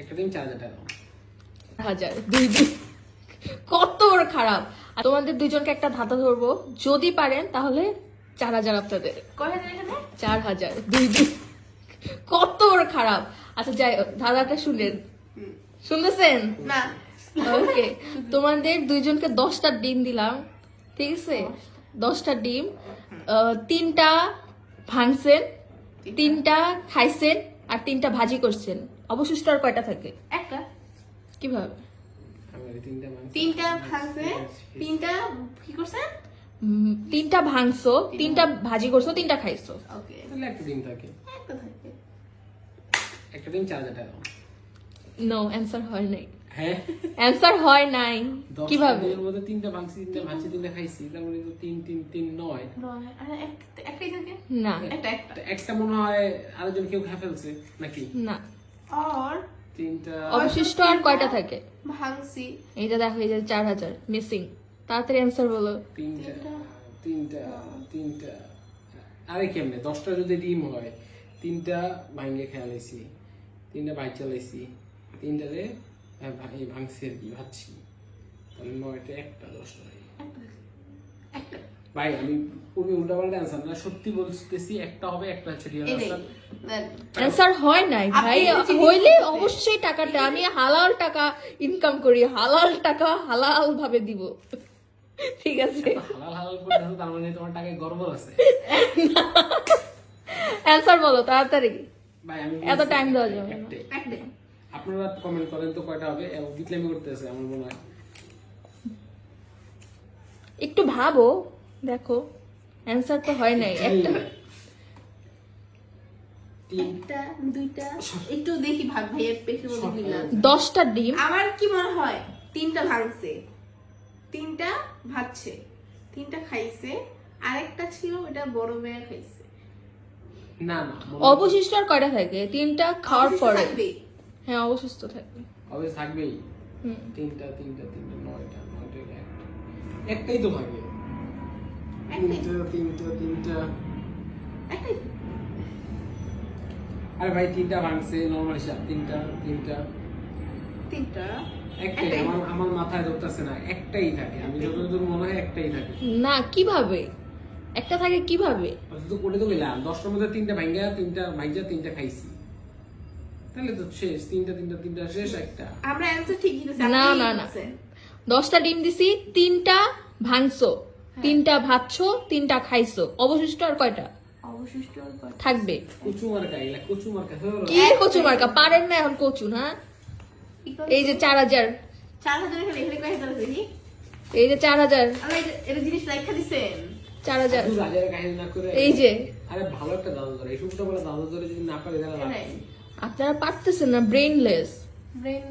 একটা ডিম চার হাজার টাকা হাজার দুই দিন। কত বড় খারাপ। আর তোমাদের দুইজনকে একটা ধাঁধা ধরবো। যদি পারেন তাহলে চার হাজার আপনাদের। চার হাজার দুই দিন। কত বড় খারাপ। আচ্ছা যাই হোক, ধাঁধাটা শুনেন। শুনতেছেন? না। ওকে। তোমাদের দুইজনকে দশটা ডিম দিলাম। ঠিক আছে? দশটা। ডিম। তিনটা ভাঙছেন তিনটা খাইছেন আর তিনটা ভাজি করছেন। অবশিষ্ট আর কয়টা থাকে? একটা। কীভাবে? তিনটা তিনটা ভাঙছে। তিনটা কি করছে? তিনটা ভাঙছো তিনটা ভাজি করছ তিনটা খাইছো। ওকে। তাহলে একটা ডিম থাকে। একটা থাকে। একটা ডিম চার হাজার টাকা। নো অ্যান্সার হয় নাই। হ্যাঁ? অ্যান্সার হয় নাই। কীভাবে? মধ্যে তিনটা ভাঙছি তিনটা ভাঙছি তিনটা খাইছি তার মানে তো তিন তিন তিন নয়। নয়। আর একটাই থাকে? না। একটা একটা। একটা মনে হয় আরেকজন কেউ খেয়ে ফেলছে নাকি? না। আর তিনটা অবশিষ্ট আর কয়টা থাকে? ভাঙছি। এইটা দেখো এই যে চার হাজার মিসিং তাড়াতাড়ি অ্যান্সার বলো। তিনটা তিনটা। তিনটা আরে কেমনে? দশটা যদি ডিম হয় তিনটা ভাঙ্গে খেয়ালাইছি তিনটা বাইক চালাইছি তিনটারে ভাঙছি আর কি ভাবছি তাহলে নয়টা একটা দশটা হয়। ভাই আমি পূর্বে উল্টা পাল্টা অ্যান্সার না সত্যি বলতেছি একটা হবে একটা হচ্ছে রিয়েল অ্যান্সার। অ্যান্সার হয় নাই ভাই। হইলে অবশ্যই টাকাটা আমি হালাল টাকা ইনকাম করি হালাল টাকা হালাল ভাবে দিব। ঠিক আছে? হালাল হালাল করতেছো তার মানে তোমার টাকায় গর্ব আছে। অ্যান্সার বলো তাড়াতাড়ি। এত time দেওয়া যাবে আপনারা কমেন্ট করেন তো কয়টা হবে? এবং বিটলামি করতেছে আমার মনে হয়। একটু ভাবো দেখো। অ্যান্সার তো হয় নাই। একটা তিন একটা দুইটা একটু দেখি ভাগ ভাইয়ের পেটের মধ্যে দশটা ডিম। আমার কি মনে হয় তিনটা ভাঙছে তিনটা ভাজছে তিনটা খাইছে আরেকটা ছিল ওটা বড় মেয়ে খাইছে। না না অবশিষ্ট আর কয়টা থাকে? তিনটা খাওয়ার পরে। হ্যাঁ অবশিষ্ট থাকবে। অবশ্যই থাকবেই? তিনটা তিনটা তিনটা নয়টা নয়টা একটাই তো। তিনটা তিনটা তিনটা। একটাই। আরে ভাই তিনটা ভাঙছে নর্মাল হিসাব তিনটা তিনটা। তিনটা? একটাই। আমার আমার মাথায় ধরতেছে না একটাই থাকে। আমি যতদূর মনে হয় একটাই থাকে। না কীভাবে? একটা থাকে কীভাবে? তো করে তো গেলাম দশটার মধ্যে তিনটা ভাঙ্গা তিনটা ভাঙ্গা তিনটা খাইছি। তাহলে তো শেষ তিনটা তিনটা তিনটা শেষ একটা। আমরা অ্যান্সার ঠিক দিতেছি না, না, না। দশটা ডিম দিছি তিনটা ভাঙছো তিনটা ভাবছ তিনটা খাইছো অবশিষ্ট আর কয়টা? থাকবে। কচু মার্কা কচু কি কচু পারেন না এখন কচু? না এই যে চার হাজার। এই যে চার হাজার। চার এই যে। আপনারা পারতেছেন না ব্রেনলেস ব্রেন